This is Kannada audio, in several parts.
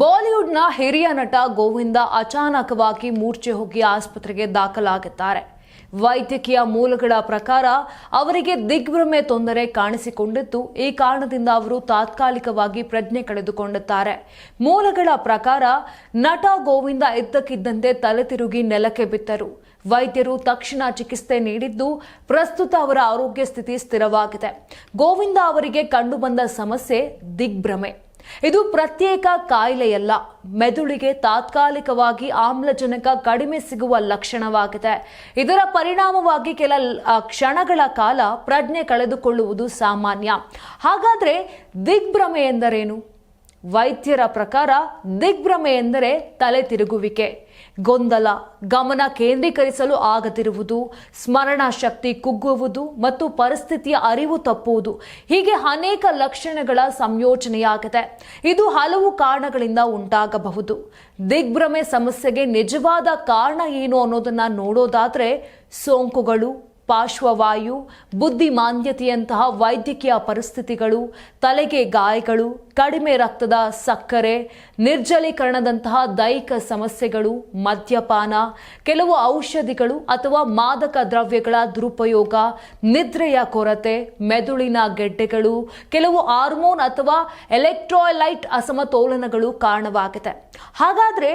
ಬಾಲಿವುಡ್ನ ಹಿರಿಯ ನಟ ಗೋವಿಂದ ಅಚಾನಕವಾಗಿ ಮೂರ್ಛೆ ಹೋಗಿ ಆಸ್ಪತ್ರೆಗೆ ದಾಖಲಾಗಿದ್ದಾರೆ. ವೈದ್ಯಕೀಯ ಮೂಲಗಳ ಪ್ರಕಾರ ಅವರಿಗೆ ದಿಗ್ಭ್ರಮೆ ತೊಂದರೆ ಕಾಣಿಸಿಕೊಂಡಿದ್ದು, ಈ ಕಾರಣದಿಂದ ಅವರು ತಾತ್ಕಾಲಿಕವಾಗಿ ಪ್ರಜ್ಞೆ ಕಳೆದುಕೊಂಡಿದ್ದಾರೆ. ಮೂಲಗಳ ಪ್ರಕಾರ ನಟ ಗೋವಿಂದ ಇದ್ದಕ್ಕಿದ್ದಂತೆ ತಲೆ ತಿರುಗಿ ನೆಲಕ್ಕೆ ಬಿದ್ದರು. ವೈದ್ಯರು ತಕ್ಷಣ ಚಿಕಿತ್ಸೆ ನೀಡಿದ್ದು, ಪ್ರಸ್ತುತ ಅವರ ಆರೋಗ್ಯ ಸ್ಥಿತಿ ಸ್ಥಿರವಾಗಿದೆ. ಗೋವಿಂದ ಅವರಿಗೆ ಕಂಡುಬಂದ ಸಮಸ್ಯೆ ದಿಗ್ಭ್ರಮೆ. ಇದು ಪ್ರತ್ಯೇಕ ಕಾಯಿಲೆಯಲ್ಲ. ಮೆದುಳಿಗೆ ತಾತ್ಕಾಲಿಕವಾಗಿ ಆಮ್ಲಜನಕ ಕಡಿಮೆ ಸಿಗುವ ಲಕ್ಷಣವಾಗಿದೆ. ಇದರ ಪರಿಣಾಮವಾಗಿ ಕೆಲ ಕ್ಷಣಗಳ ಕಾಲ ಪ್ರಜ್ಞೆ ಕಳೆದುಕೊಳ್ಳುವುದು ಸಾಮಾನ್ಯ. ಹಾಗಾದ್ರೆ ದಿಗ್ಭ್ರಮೆ ಎಂದರೇನು? ವೈದ್ಯರ ಪ್ರಕಾರ ದಿಗ್ಭ್ರಮೆ ಎಂದರೆ ತಲೆ ತಿರುಗುವಿಕೆ. ಗೊಂದಲ, ಗಮನ ಕೇಂದ್ರೀಕರಿಸಲು ಆಗದಿರುವುದು, ಸ್ಮರಣಾ ಶಕ್ತಿ ಕುಗ್ಗುವುದು ಮತ್ತು ಪರಿಸ್ಥಿತಿಯ ಅರಿವು ತಪ್ಪುವುದು ಹೀಗೆ ಅನೇಕ ಲಕ್ಷಣಗಳ ಸಂಯೋಜನೆಯಾಗಿದೆ. ಇದು ಹಲವು ಕಾರಣಗಳಿಂದ ಉಂಟಾಗಬಹುದು. ದಿಗ್ಭ್ರಮೆ ಸಮಸ್ಯೆಗೆ ನಿಜವಾದ ಕಾರಣ ಏನು ಅನ್ನೋದನ್ನು ನೋಡೋದಾದರೆ ಸೋಂಕುಗಳು ಪಾರ್ಶ್ವವಾಯು, ಬುದ್ಧಿಮಾಂದ್ಯತೆಯಂತಹ ವೈದ್ಯಕೀಯ ಪರಿಸ್ಥಿತಿಗಳು, ತಲೆಗೆ ಗಾಯಗಳು, ಕಡಿಮೆ ರಕ್ತದ ಸಕ್ಕರೆ, ನಿರ್ಜಲೀಕರಣದಂತಹ ದೈಹಿಕ ಸಮಸ್ಯೆಗಳು, ಮದ್ಯಪಾನ, ಕೆಲವು ಔಷಧಿಗಳು ಅಥವಾ ಮಾದಕ ದ್ರವ್ಯಗಳ ದುರುಪಯೋಗ, ನಿದ್ರೆಯ ಕೊರತೆ, ಮೆದುಳಿನ ಗೆಡ್ಡೆಗಳು, ಕೆಲವು ಹಾರ್ಮೋನ್ ಅಥವಾ ಎಲೆಕ್ಟ್ರೋಲೈಟ್ ಅಸಮತೋಲನಗಳು ಕಾರಣವಾಗಿದೆ ಹಾಗಾದರೆ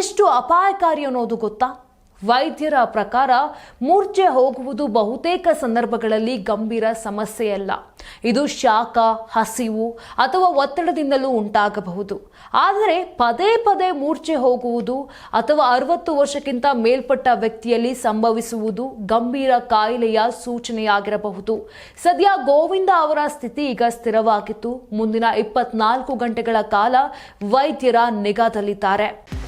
ಎಷ್ಟು ಅಪಾಯಕಾರಿ ಅನ್ನೋದು ಗೊತ್ತಾ? ವೈದ್ಯರ ಪ್ರಕಾರ ಮೂರ್ಛೆ ಹೋಗುವುದು ಬಹುತೇಕ ಸಂದರ್ಭಗಳಲ್ಲಿ ಗಂಭೀರ ಸಮಸ್ಯೆಯಲ್ಲ. ಇದು ಶಾಖ, ಹಸಿವು ಅಥವಾ ಒತ್ತಡದಿಂದಲೂ ಉಂಟಾಗಬಹುದು. ಆದರೆ ಪದೇ ಪದೇ ಮೂರ್ಛೆ ಹೋಗುವುದು ಅಥವಾ ಅರವತ್ತು ವರ್ಷಕ್ಕಿಂತ ಮೇಲ್ಪಟ್ಟ ವ್ಯಕ್ತಿಯಲ್ಲಿ ಸಂಭವಿಸುವುದು ಗಂಭೀರ ಕಾಯಿಲೆಯ ಸೂಚನೆಯಾಗಿರಬಹುದು. ಸದ್ಯ ಗೋವಿಂದ ಅವರ ಸ್ಥಿತಿ ಈಗ ಸ್ಥಿರವಾಗಿತ್ತು. ಮುಂದಿನ ಇಪ್ಪತ್ನಾಲ್ಕು ಗಂಟೆಗಳ ಕಾಲ ವೈದ್ಯರ ನಿಗಾದಲ್ಲಿದ್ದಾರೆ.